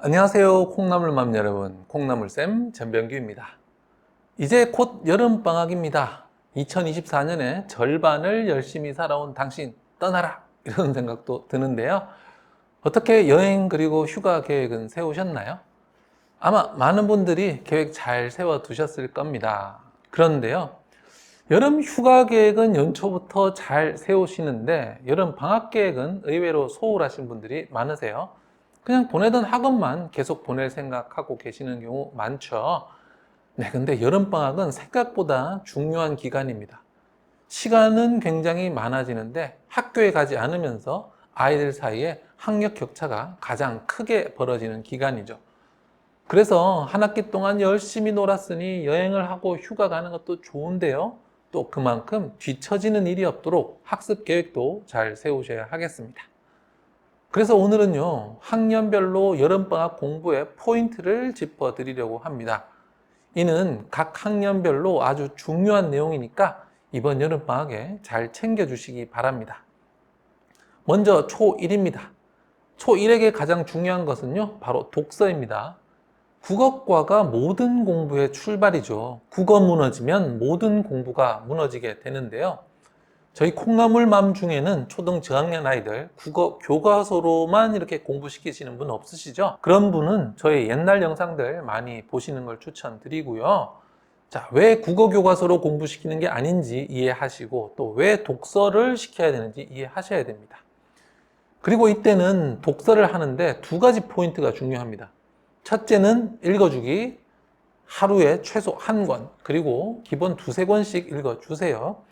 안녕하세요. 콩나물맘 여러분. 콩나물쌤 전병규입니다. 이제 곧 여름방학입니다. 2024년의 절반을 열심히 살아온 당신 떠나라! 이런 생각도 드는데요. 어떻게 여행 그리고 휴가 계획은 세우셨나요? 아마 많은 분들이 계획 잘 세워 두셨을 겁니다. 그런데요. 여름 휴가 계획은 연초부터 잘 세우시는데 여름 방학 계획은 의외로 소홀하신 분들이 많으세요. 그냥 보내던 학원만 계속 보낼 생각하고 계시는 경우 많죠. 네, 근데 여름방학은 생각보다 중요한 기간입니다. 시간은 굉장히 많아지는데 학교에 가지 않으면서 아이들 사이에 학력 격차가 가장 크게 벌어지는 기간이죠. 그래서 한 학기 동안 열심히 놀았으니 여행을 하고 휴가 가는 것도 좋은데요. 또 그만큼 뒤처지는 일이 없도록 학습 계획도 잘 세우셔야 하겠습니다. 그래서 오늘은요, 학년별로 여름방학 공부의 포인트를 짚어 드리려고 합니다. 이는 각 학년별로 아주 중요한 내용이니까 이번 여름방학에 잘 챙겨주시기 바랍니다. 먼저 초1입니다. 초1에게 가장 중요한 것은요, 바로 독서입니다. 국어과가 모든 공부의 출발이죠. 국어 무너지면 모든 공부가 무너지게 되는데요. 저희 콩나물맘 중에는 초등 저학년 아이들 국어 교과서로만 이렇게 공부시키시는 분 없으시죠? 그런 분은 저희 옛날 영상들 많이 보시는 걸 추천드리고요. 자, 왜 국어 교과서로 공부시키는 게 아닌지 이해하시고 또 왜 독서를 시켜야 되는지 이해하셔야 됩니다. 그리고 이때는 독서를 하는데 두 가지 포인트가 중요합니다. 첫째는 읽어주기. 하루에 최소 한 권, 그리고 기본 두세 권씩 읽어주세요.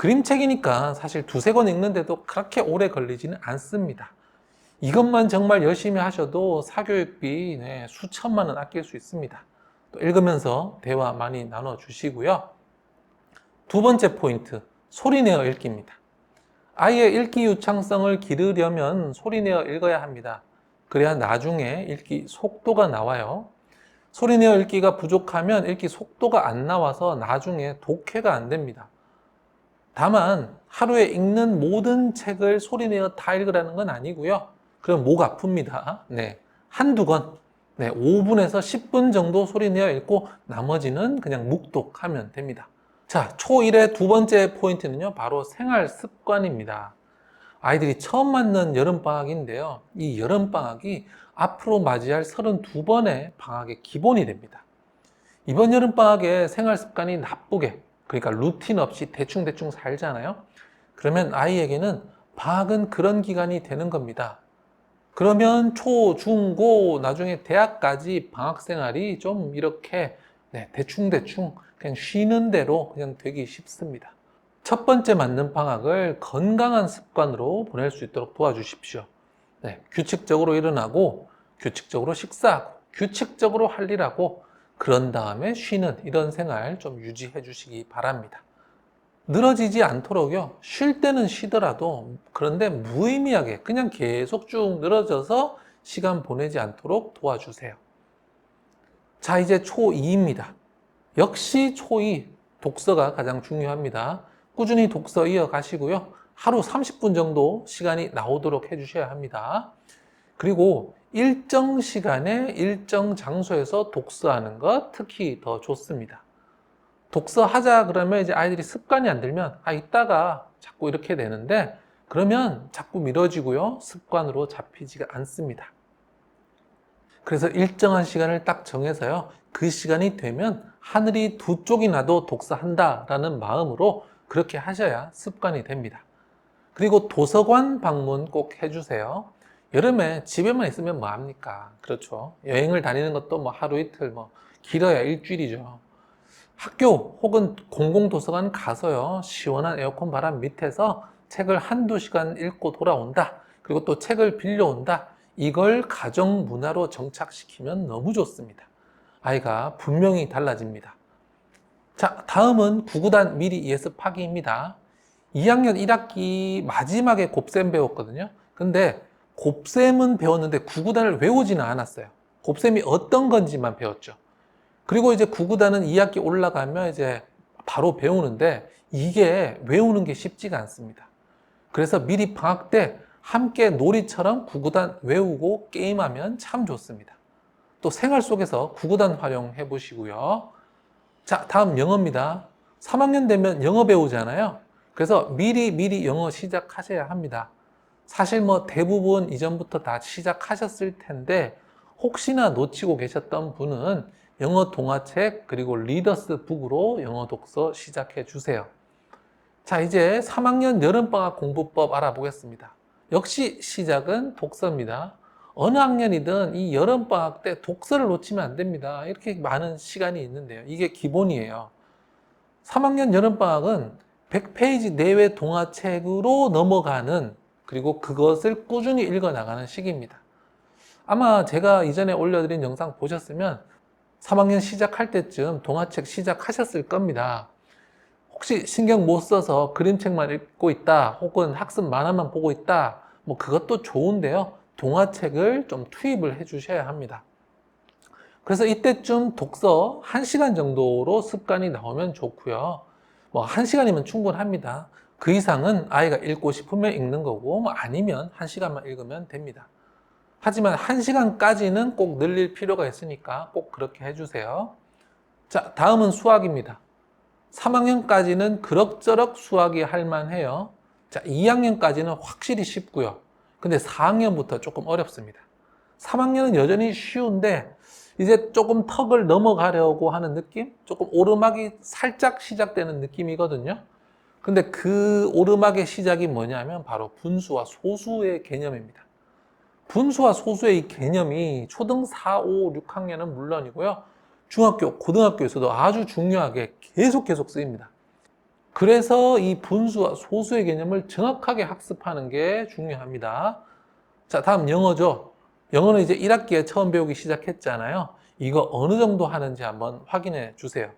그림책이니까 사실 두세 권 읽는데도 그렇게 오래 걸리지는 않습니다. 이것만 정말 열심히 하셔도 사교육비 네, 수천만 원 아낄 수 있습니다. 또 읽으면서 대화 많이 나눠 주시고요. 두 번째 포인트, 소리내어 읽기입니다. 아이의 읽기 유창성을 기르려면 소리내어 읽어야 합니다. 그래야 나중에 읽기 속도가 나와요. 소리내어 읽기가 부족하면 읽기 속도가 안 나와서 나중에 독해가 안 됩니다. 다만 하루에 읽는 모든 책을 소리내어 다 읽으라는 건 아니고요. 그럼 목 아픕니다. 네. 한두 권. 네, 5분에서 10분 정도 소리내어 읽고 나머지는 그냥 묵독하면 됩니다. 자, 초1의 두 번째 포인트는요. 바로 생활 습관입니다. 아이들이 처음 맞는 여름방학인데요. 이 여름방학이 앞으로 맞이할 32번의 방학의 기본이 됩니다. 이번 여름방학에 생활 습관이 나쁘게 그러니까 루틴 없이 대충대충 살잖아요. 그러면 아이에게는 방학은 그런 기간이 되는 겁니다. 그러면 초, 중, 고, 나중에 대학까지 방학 생활이 좀 이렇게 네, 대충대충 그냥 쉬는 대로 그냥 되기 쉽습니다. 첫 번째 맞는 방학을 건강한 습관으로 보낼 수 있도록 도와주십시오. 네, 규칙적으로 일어나고, 규칙적으로 식사하고, 규칙적으로 할 일하고, 그런 다음에 쉬는 이런 생활 좀 유지해 주시기 바랍니다. 늘어지지 않도록요. 쉴 때는 쉬더라도 그런데 무의미하게 그냥 계속 쭉 늘어져서 시간 보내지 않도록 도와주세요. 자, 이제 초2입니다. 역시 초2 독서가 가장 중요합니다. 꾸준히 독서 이어가시고요. 하루 30분 정도 시간이 나오도록 해주셔야 합니다. 그리고 일정 시간에 일정 장소에서 독서하는 것 특히 더 좋습니다. 독서하자 그러면 이제 아이들이 습관이 안 들면 아 이따가 자꾸 이렇게 되는데 그러면 자꾸 미뤄지고요. 습관으로 잡히지가 않습니다. 그래서 일정한 시간을 딱 정해서요. 그 시간이 되면 하늘이 두 쪽이 나도 독서한다라는 마음으로 그렇게 하셔야 습관이 됩니다. 그리고 도서관 방문 꼭 해주세요. 여름에 집에만 있으면 뭐 합니까? 그렇죠. 여행을 다니는 것도 뭐 하루 이틀, 뭐 길어야 일주일이죠. 학교 혹은 공공도서관 가서요. 시원한 에어컨 바람 밑에서 책을 한두 시간 읽고 돌아온다. 그리고 또 책을 빌려온다. 이걸 가정 문화로 정착시키면 너무 좋습니다. 아이가 분명히 달라집니다. 자, 다음은 구구단 미리 예습하기입니다. 2학년 1학기 마지막에 곱셈 배웠거든요. 근데 곱셈은 배웠는데 구구단을 외우지는 않았어요. 곱셈이 어떤 건지만 배웠죠. 그리고 이제 구구단은 2학기 올라가면 이제 바로 배우는데 이게 외우는 게 쉽지가 않습니다. 그래서 미리 방학 때 함께 놀이처럼 구구단 외우고 게임하면 참 좋습니다. 또 생활 속에서 구구단 활용해 보시고요. 자, 다음 영어입니다. 3학년 되면 영어 배우잖아요. 그래서 미리 미리 영어 시작하셔야 합니다. 사실 뭐 대부분 이전부터 다 시작하셨을 텐데 혹시나 놓치고 계셨던 분은 영어 동화책 그리고 리더스 북으로 영어 독서 시작해 주세요. 자, 이제 3학년 여름방학 공부법 알아보겠습니다. 역시 시작은 독서입니다. 어느 학년이든 이 여름방학 때 독서를 놓치면 안 됩니다. 이렇게 많은 시간이 있는데요. 이게 기본이에요. 3학년 여름방학은 100페이지 내외 동화책으로 넘어가는 그리고 그것을 꾸준히 읽어 나가는 시기입니다. 아마 제가 이전에 올려드린 영상 보셨으면 3학년 시작할 때쯤 동화책 시작하셨을 겁니다. 혹시 신경 못 써서 그림책만 읽고 있다, 혹은 학습 만화만 보고 있다, 뭐 그것도 좋은데요. 동화책을 좀 투입을 해 주셔야 합니다. 그래서 이때쯤 독서 1시간 정도로 습관이 나오면 좋고요. 뭐 1시간이면 충분합니다. 그 이상은 아이가 읽고 싶으면 읽는 거고 뭐 아니면 1시간만 읽으면 됩니다. 하지만 1시간까지는 꼭 늘릴 필요가 있으니까 꼭 그렇게 해주세요. 자, 다음은 수학입니다. 3학년까지는 그럭저럭 수학이 할만해요. 자, 2학년까지는 확실히 쉽고요. 근데 4학년부터 조금 어렵습니다. 3학년은 여전히 쉬운데 이제 조금 턱을 넘어가려고 하는 느낌? 조금 오르막이 살짝 시작되는 느낌이거든요. 근데 그 오르막의 시작이 뭐냐면 바로 분수와 소수의 개념입니다. 분수와 소수의 이 개념이 초등 4, 5, 6학년은 물론이고요. 중학교, 고등학교에서도 아주 중요하게 계속 계속 쓰입니다. 그래서 이 분수와 소수의 개념을 정확하게 학습하는 게 중요합니다. 자, 다음 영어죠. 영어는 이제 1학기에 처음 배우기 시작했잖아요. 이거 어느 정도 하는지 한번 확인해 주세요.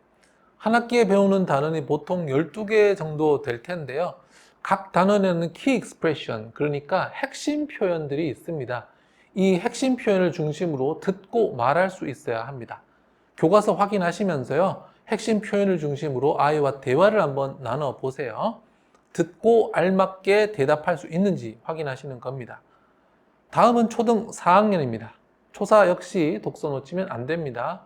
한 학기에 배우는 단원이 보통 12개 정도 될 텐데요. 각 단원에는 키 익스프레션, 그러니까 핵심 표현들이 있습니다. 이 핵심 표현을 중심으로 듣고 말할 수 있어야 합니다. 교과서 확인하시면서요. 핵심 표현을 중심으로 아이와 대화를 한번 나눠 보세요. 듣고 알맞게 대답할 수 있는지 확인하시는 겁니다. 다음은 초등 4학년입니다. 초사 역시 독서 놓치면 안 됩니다.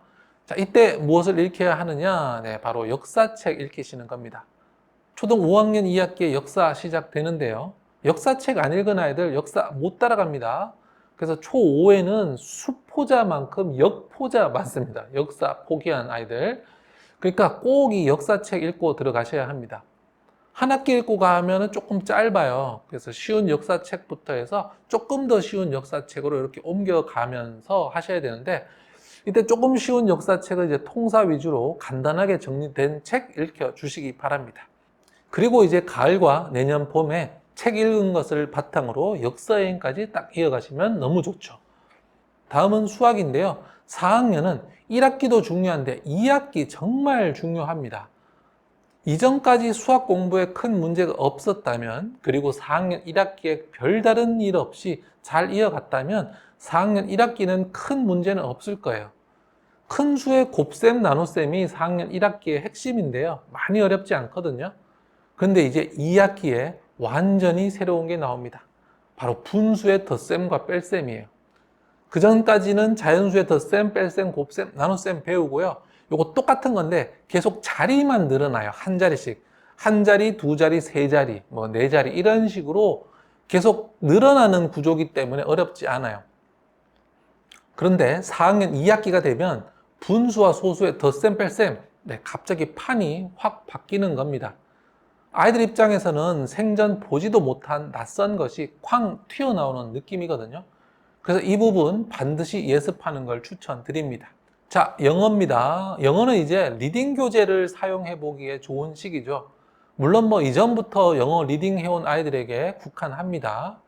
자, 이때 무엇을 읽혀야 하느냐? 네, 바로 역사책 읽히시는 겁니다. 초등 5학년 2학기에 역사 시작되는데요. 역사책 안 읽은 아이들 역사 못 따라갑니다. 그래서 초5에는 수포자만큼 역포자 많습니다. 역사 포기한 아이들. 그러니까 꼭 이 역사책 읽고 들어가셔야 합니다. 한 학기 읽고 가면은 조금 짧아요. 그래서 쉬운 역사책부터 해서 조금 더 쉬운 역사책으로 이렇게 옮겨가면서 하셔야 되는데 이때 조금 쉬운 역사책을 이제 통사 위주로 간단하게 정리된 책 읽혀 주시기 바랍니다. 그리고 이제 가을과 내년 봄에 책 읽은 것을 바탕으로 역사여행까지 딱 이어가시면 너무 좋죠. 다음은 수학인데요. 4학년은 1학기도 중요한데 2학기 정말 중요합니다. 이전까지 수학 공부에 큰 문제가 없었다면 그리고 4학년 1학기에 별다른 일 없이 잘 이어갔다면 4학년 1학기는 큰 문제는 없을 거예요. 큰 수의 곱셈, 나눗셈이 4학년 1학기의 핵심인데요. 많이 어렵지 않거든요. 근데 이제 2학기에 완전히 새로운 게 나옵니다. 바로 분수의 덧셈과 뺄셈이에요. 그 전까지는 자연수의 덧셈, 뺄셈, 곱셈, 나눗셈 배우고요. 요거 똑같은 건데 계속 자리만 늘어나요. 한 자리씩. 한 자리, 두 자리, 세 자리, 뭐 네 자리 이런 식으로 계속 늘어나는 구조기 때문에 어렵지 않아요. 그런데 4학년 2학기가 되면 분수와 소수의 덧셈, 뺄셈, 네, 갑자기 판이 확 바뀌는 겁니다. 아이들 입장에서는 생전 보지도 못한 낯선 것이 쾅 튀어나오는 느낌이거든요. 그래서 이 부분 반드시 예습하는 걸 추천드립니다. 자, 영어입니다. 영어는 이제 리딩 교재를 사용해 보기에 좋은 시기죠. 물론 뭐 이전부터 영어 리딩 해온 아이들에게 국한합니다.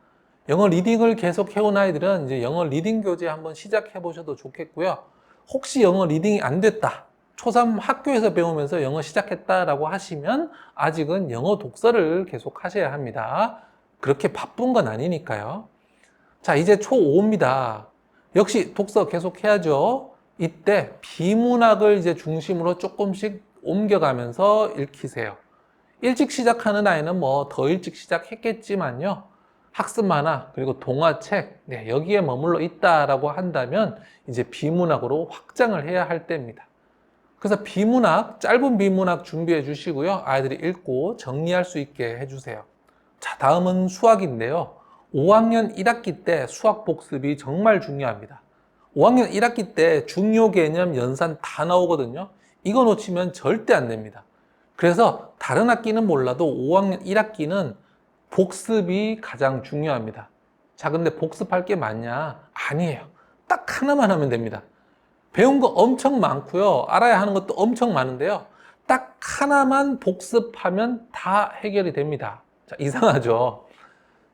영어 리딩을 계속 해온 아이들은 이제 영어 리딩 교재 한번 시작해 보셔도 좋겠고요. 혹시 영어 리딩이 안 됐다. 초3 학교에서 배우면서 영어 시작했다라고 하시면 아직은 영어 독서를 계속 하셔야 합니다. 그렇게 바쁜 건 아니니까요. 자, 이제 초5입니다. 역시 독서 계속 해야죠. 이때 비문학을 이제 중심으로 조금씩 옮겨가면서 읽히세요. 일찍 시작하는 아이는 뭐 더 일찍 시작했겠지만요. 학습 만화 그리고 동화책 네, 여기에 머물러 있다라고 한다면 이제 비문학으로 확장을 해야 할 때입니다. 그래서 비문학 짧은 비문학 준비해 주시고요. 아이들이 읽고 정리할 수 있게 해주세요. 자 다음은 수학인데요. 5학년 1학기 때 수학 복습이 정말 중요합니다. 5학년 1학기 때 중요 개념 연산 다 나오거든요. 이거 놓치면 절대 안 됩니다. 그래서 다른 학기는 몰라도 5학년 1학기는 복습이 가장 중요합니다. 자, 근데 복습할 게 많냐? 아니에요. 딱 하나만 하면 됩니다. 배운 거 엄청 많고요. 알아야 하는 것도 엄청 많은데요. 딱 하나만 복습하면 다 해결이 됩니다. 자, 이상하죠?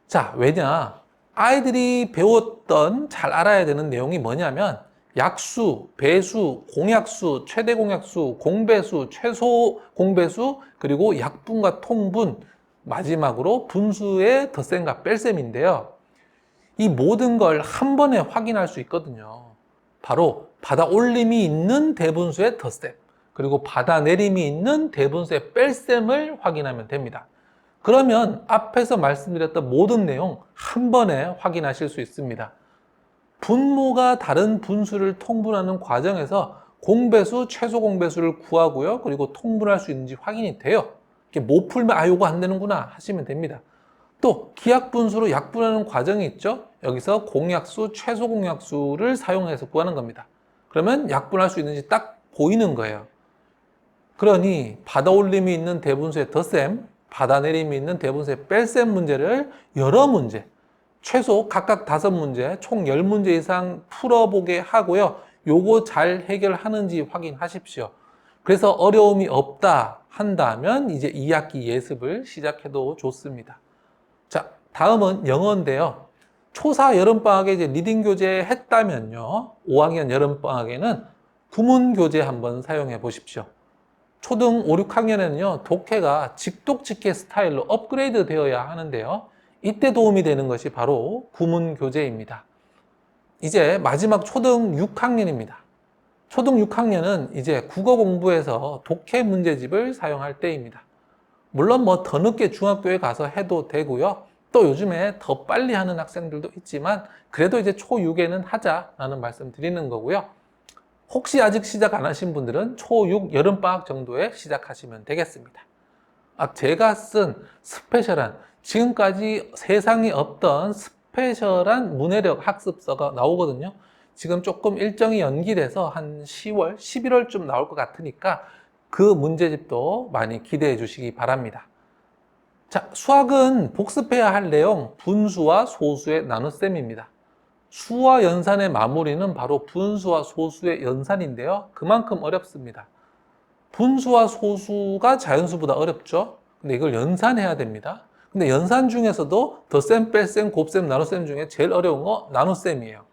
자, 왜냐? 아이들이 배웠던 잘 알아야 되는 내용이 뭐냐면 약수, 배수, 공약수, 최대 공약수, 공배수, 최소 공배수, 그리고 약분과 통분, 마지막으로 분수의 덧셈과 뺄셈인데요. 이 모든 걸 한 번에 확인할 수 있거든요. 바로 받아 올림이 있는 대분수의 덧셈, 그리고 받아 내림이 있는 대분수의 뺄셈을 확인하면 됩니다. 그러면 앞에서 말씀드렸던 모든 내용 한 번에 확인하실 수 있습니다. 분모가 다른 분수를 통분하는 과정에서 공배수, 최소 공배수를 구하고요. 그리고 통분할 수 있는지 확인이 돼요. 이렇게 못 풀면 아, 요거 안 되는구나 하시면 됩니다. 또 기약 분수로 약분하는 과정이 있죠. 여기서 공약수, 최소 공약수를 사용해서 구하는 겁니다. 그러면 약분할 수 있는지 딱 보이는 거예요. 그러니 받아올림이 있는 대분수의 덧셈, 받아내림이 있는 대분수의 뺄셈 문제를 여러 문제, 최소 각각 다섯 문제, 총 열 문제 이상 풀어보게 하고요. 요거 잘 해결하는지 확인하십시오. 그래서 어려움이 없다 한다면 이제 2학기 예습을 시작해도 좋습니다. 자, 다음은 영어인데요. 초사 여름방학에 이제 리딩 교재 했다면요. 5학년 여름방학에는 구문 교재 한번 사용해 보십시오. 초등 5, 6학년에는요, 독해가 직독직해 스타일로 업그레이드 되어야 하는데요. 이때 도움이 되는 것이 바로 구문 교재입니다. 이제 마지막 초등 6학년입니다. 초등 6학년은 이제 국어 공부에서 독해 문제집을 사용할 때입니다. 물론 뭐 더 늦게 중학교에 가서 해도 되고요. 또 요즘에 더 빨리 하는 학생들도 있지만 그래도 이제 초6에는 하자라는 말씀 드리는 거고요. 혹시 아직 시작 안 하신 분들은 초6 여름방학 정도에 시작하시면 되겠습니다. 아, 제가 쓴 스페셜한 지금까지 세상에 없던 스페셜한 문해력 학습서가 나오거든요. 지금 조금 일정이 연기돼서 한 10월, 11월쯤 나올 것 같으니까 그 문제집도 많이 기대해 주시기 바랍니다. 자, 수학은 복습해야 할 내용 분수와 소수의 나눗셈입니다. 수와 연산의 마무리는 바로 분수와 소수의 연산인데요. 그만큼 어렵습니다. 분수와 소수가 자연수보다 어렵죠. 근데 이걸 연산해야 됩니다. 근데 연산 중에서도 덧셈, 뺄셈, 곱셈, 나눗셈 중에 제일 어려운 거 나눗셈이에요.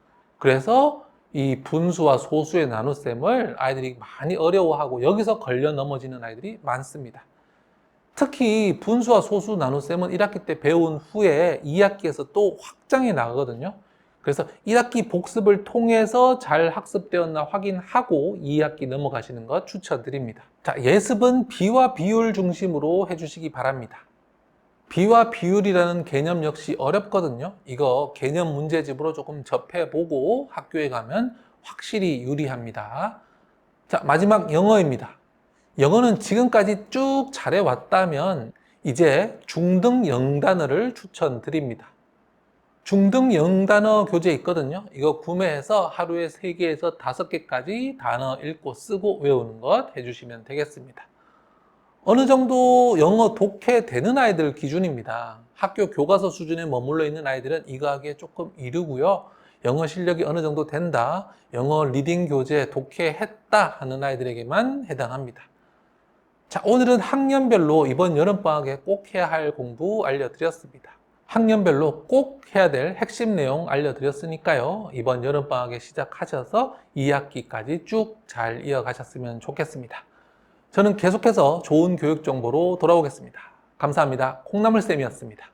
그래서 이 분수와 소수의 나눗셈을 아이들이 많이 어려워하고 여기서 걸려 넘어지는 아이들이 많습니다. 특히 분수와 소수 나눗셈은 1학기 때 배운 후에 2학기에서 또 확장해 나가거든요. 그래서 1학기 복습을 통해서 잘 학습되었나 확인하고 2학기 넘어가시는 것 추천드립니다. 자, 예습은 비와 비율 중심으로 해주시기 바랍니다. 비와 비율이라는 개념 역시 어렵거든요. 이거 개념 문제집으로 조금 접해보고 학교에 가면 확실히 유리합니다. 자, 마지막 영어입니다. 영어는 지금까지 쭉 잘해왔다면 이제 중등 영단어를 추천드립니다. 중등 영단어 교재 있거든요. 이거 구매해서 하루에 3개에서 5개까지 단어 읽고 쓰고 외우는 것 해주시면 되겠습니다. 어느 정도 영어 독해 되는 아이들 기준입니다. 학교 교과서 수준에 머물러 있는 아이들은 이거 하기에 조금 이르고요. 영어 실력이 어느 정도 된다, 영어 리딩 교재 독해했다 하는 아이들에게만 해당합니다. 자, 오늘은 학년별로 이번 여름방학에 꼭 해야 할 공부 알려드렸습니다. 학년별로 꼭 해야 될 핵심 내용 알려드렸으니까요. 이번 여름방학에 시작하셔서 2학기까지 쭉 잘 이어가셨으면 좋겠습니다. 저는 계속해서 좋은 교육 정보로 돌아오겠습니다. 감사합니다. 콩나물쌤이었습니다.